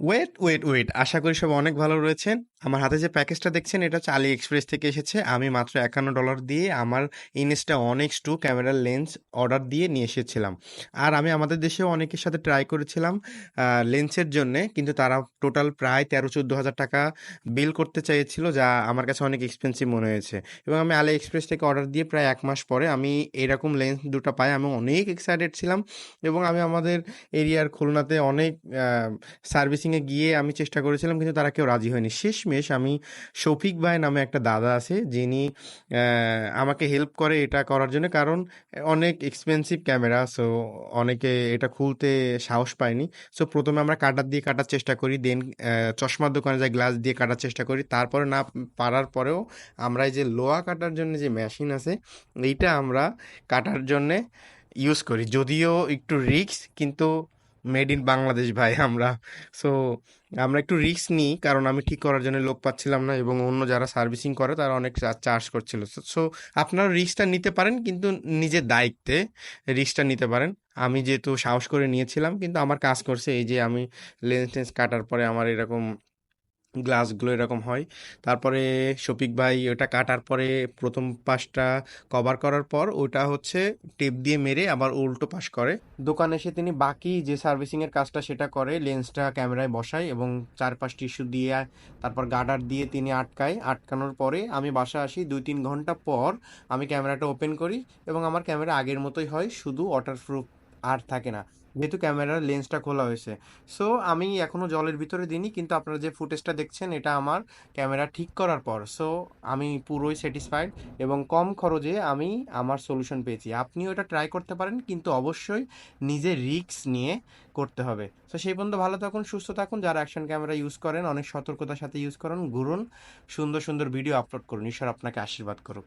Wait, wait, wait. আশা করি সব অনেক ভালো রয়েছেন। আমার হাতে যে প্যাকেজটা দেখছেন এটা হচ্ছে আলি এক্সপ্রেস থেকে এসেছে। আমি মাত্র $৫১ দিয়ে আমার Insta Onyx 2 ক্যামেরার লেন্স অর্ডার দিয়ে নিয়ে এসেছিলাম। আর আমি আমাদের দেশেও অনেকের সাথে ট্রাই করেছিলাম লেন্সের জন্যে। কিন্তু তারা টোটাল প্রায় ১৩-১৪ হাজার টাকা বিল করতে চেয়েছিল যা আমার কাছে অনেক এক্সপেন্সিভ মনে হয়েছে। এবং আমি আলি এক্সপ্রেস থেকে অর্ডার দিয়ে প্রায় এক মাস পরে আমি এরকম লেন্স দুটো পাই। আমি অনেক এক্সাইটেড ছিলাম এবং আমি আমাদের এরিয়ার খুলনাতে অনেক সার্ভিসিং এ গিয়ে আমি চেষ্টা করেছিলাম, কিন্তু তারা কেউ রাজি হয়নি। শেষমেশ আমি শফিক ভাই নামে একটা দাদা আছে, যিনি আমাকে হেল্প করে এটা করার জন্য। কারণ অনেক এক্সপেন্সিভ ক্যামেরা সো অনেকে এটা খুলতে সাহস পায়নি। সো প্রথমে আমরা কাটার দিয়ে কাটার চেষ্টা করি। দেন চশমার দোকানে যাই গ্লাস দিয়ে কাটার চেষ্টা করি। তারপরে না পারার পরেও আমরা এই যে লোয়া কাটার জন্য যে মেশিন আছে, এইটা আমরা কাটার জন্যে ইউজ করি। যদিও একটু রিস্ক কিন্তু মেড ইন বাংলাদেশ ভাই আমরা। সো আমরা একটু রিস্ক নিই, কারণ আমি ঠিক করার জন্য লোক পাচ্ছিলাম না এবং অন্য যারা সার্ভিসিং করে, তারা অনেক চার্জ করছিল। সো আপনারা রিস্কটা নিতে পারেন, কিন্তু নিজের দায়িত্বে রিস্কটা নিতে পারেন। আমি যেহেতু সাহস করে নিয়েছিলাম, কিন্তু আমার কাজ করছে। এই যে আমি লেন্স-টেন্স কাটার পরে আমার এরকম গ্লাসগুলো এরকম হয়। তারপরে শফিক ভাই ওটা কাটার পরে প্রথম পাশটা কভার করার পর ওটা হচ্ছে টেপ দিয়ে মেরে আবার উল্টো পাশ করে। দোকানে এসে তিনি বাকি যে সার্ভিসিং এর কাজটা সেটা করে। লেন্সটা ক্যামেরায় বসায় এবং চারপাশ টিস্যু দিয়ে, তারপর গার্ডার দিয়ে তিনি আটকায়। আটকানোর পরে আমি বাসা আসি ২-৩ ঘণ্টা পর আমি ক্যামেরাটা ওপেন করি এবং আমার ক্যামেরা আগের মতোই হয়, শুধু ওয়াটারপ্রুফ আর থাকে না। যেহেতু ক্যামেরার লেন্সটা খোলা হয়েছে। সো আমি এখনও জলের ভিতরে দিইনি কিন্তু আপনারা যে ফুটেজটা দেখছেন এটা আমার ক্যামেরা ঠিক করার পর। সো আমি পুরোই স্যাটিসফাইড এবং কম খরচে আমি আমার সলিউশন পেয়েছি। আপনিও এটা ট্রাই করতে পারেন কিন্তু অবশ্যই নিজে রিস্ক নিয়ে করতে হবে। সো সেই পর্যন্ত ভালো থাকুন, সুস্থ থাকুন। যারা অ্যাকশন ক্যামেরা ইউজ করেন অনেক সতর্কতার সাথে ইউজ করুন। ঘুরুন, সুন্দর, সুন্দর ভিডিও আপলোড করুন। ঈশ্বর আপনাকে আশীর্বাদ করুক।